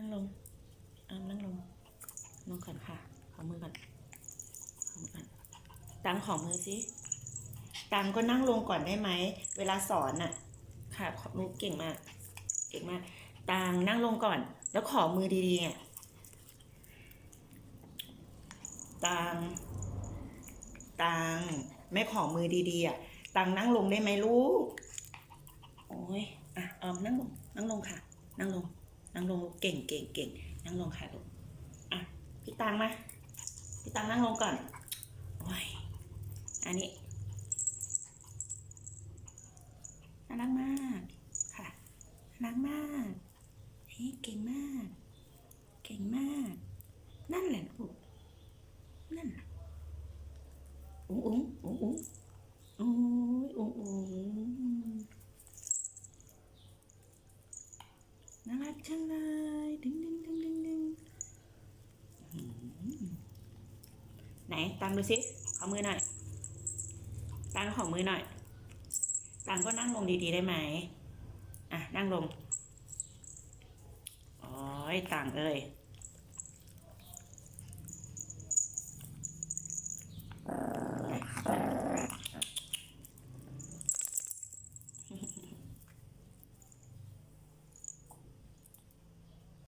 นั่งลงอามนั่งลงลงก่อนค่ะขอมือก่อนขอมือก่อนตังขอมือสิตังก็นั่งลงก่อนได้ไหม เวลาสอนน่ะ ค่ะขอมือเก่งมาก เก่งมากตังนั่งลงก่อน แล้วขอมือดีๆไงตังตังไม่ขอมือดีๆอะตังนั่งลงได้ไหมลูก โอ้ยอะออมนั่งลง นั่งลงค่ะ นั่งลง นั่งลงลู กเก่งเก่งเก่งนั่งลงค่ะลูกอะพี่ตังมาพี่ตังนั่งลงก่อนโอ้ยอันนี้น่ารักมากค่ะน่ารักมากเฮ้เก่งมาก เก่งมาก นั่นแหละลูกนั่นอุ้งอุ้งอุ้งอุ้งโอ้ยอุ้งอุ้งน่ารักจังเลย ดึงดึงดึงดึงดึงไหนตังดูสิขอมือหน่อย ตังขอมือหน่อย ตังก็นั่งลงดีๆได้ไหมอะนั่งลงโอ้ยตังเอ้ย